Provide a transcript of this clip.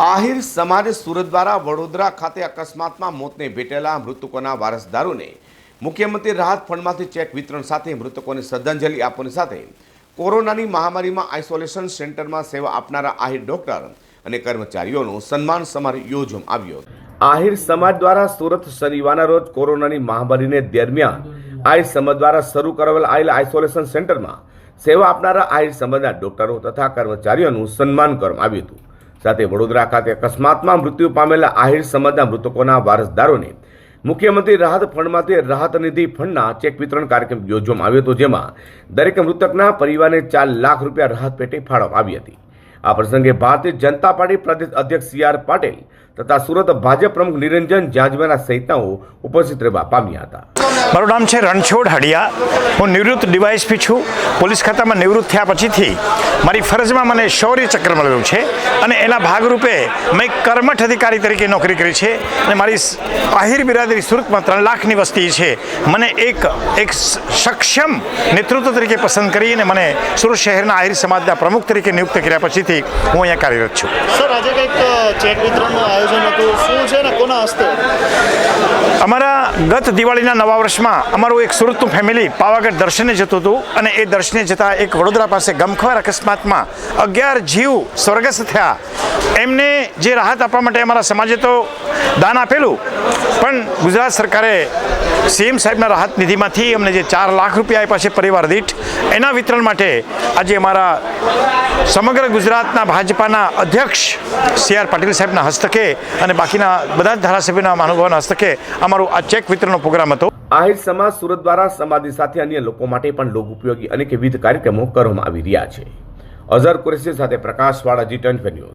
આહિર સમાજ સુરત દ્વારા વડોદરા ખાતે અકસ્માતમાં મોતને ભેટેલા મૃતકોના વારસદારોને મુખ્યમંત્રી રાહત ફંડમાંથી ચેક વિતરણ સાથે મૃતકોને શ્રદ્ધાંજલિ આપવાની સાથે કોરોનાની મહામારીમાં આઇસોલેશન સેન્ટરમાં સેવા આપનારા આહિર ડોક્ટર અને કર્મચારીઓનું સન્માન સમારોહ યોજવામાં આવ્યો. આહિર સમાજ દ્વારા સુરત શનિવારના રોજ કોરોનાની મહામારીને દરમિયાન આહિર સમાજ દ્વારા શરૂ કરાવેલ આયેલ આઇસોલેશન સેન્ટરમાં સેવા આપનારા આહિર સમાજના ડોક્ટરો તથા કર્મચારીઓનું સન્માન કરવામાં આવ્યું હતું. સાથે વડોદરા ખાતે અકસ્માતમાં મૃત્યુ પામેલા આહિર સમાજના મૃતકોના વારસદારોને મુખ્યમંત્રી રાહત ફંડમાંથી રાહત નિધિ ફંડના ચેક વિતરણ કાર્યક્રમ યોજવામાં આવ્યો હતો, જેમાં દરેક મૃતકના પરિવારને ચાર લાખ રૂપિયા રાહત પેટે ફાળવવામાં આવી હતી. આ પ્રસંગે ભારતીય જનતા પાર્ટી પ્રદેશ અધ્યક્ષ સી આર પાટીલ તથા સુરત ભાજપ પ્રમુખ નિરંજન જાજવાના સહિતનાઓ ઉપસ્થિત રહેવા પામ્યા હતા. મારું નામ છે રણછોડ હડિયા. હું નિવૃત્ત ડીવાયએસપી છું. પોલીસ ખાતામાં નિવૃત્ત થયા પછીથી મારી ફરજમાં મને શૌર્ય ચક્ર મળ્યું છે અને એના ભાગરૂપે મેં કર્મઠ અધિકારી તરીકે નોકરી કરી છે અને મારી આહિર બિરાદરી સુરતમાં ત્રણ લાખની વસ્તી છે. મને એક એક સક્ષમ નેતૃત્વ તરીકે પસંદ કરી અને મને સુરત શહેરના આહિર સમાજના પ્રમુખ તરીકે નિયુક્ત કર્યા પછીથી હું અહીંયા કાર્યરત છું. સર, આજે કંઈક ચેક વિતરણનું આયોજન હતું. શું છે ને કોના હસ્તે? અમારા ગત દિવાળીના નવા વર્ષમાં અમારું એક સુરતનું ફેમિલી પાવાગઢ દર્શને જતું હતું અને એ દર્શને જતાં એક વડોદરા પાસે ગમખવાર અકસ્માતમાં અગિયાર જીવ સ્વર્ગસ્થ થયા. એમને જે રાહત આપવા માટે અમારા સમાજે તો દાન આપેલું, પણ ગુજરાત સરકારે સીએમ સાહેબના રાહત નિધિમાંથી અમને જે ચાર લાખ રૂપિયા આપ્યા છે પરિવાર દીઠ, એના વિતરણ માટે આજે અમારા સમગ્ર ગુજરાતના ભાજપાના અધ્યક્ષ સી આર પાટીલ સાહેબના હસ્તકે અને બાકીના બધા જ ધારાસભ્યોના મહાનુભાવના હસ્તકે અમારો આ ચેક વિતરણનો પ્રોગ્રામ હતો. આહિર સમાજ, સુરત દ્વારા સમાધિ સાથે અન્ય લોકો માટે પણ લોક ઉપયોગી અનેકવિધ કાર્યક્રમો કરવામાં આવી રહ્યા છે. અઝર કુરેશી સાથે પ્રકાશવાળા જી ટ્વેન્ટી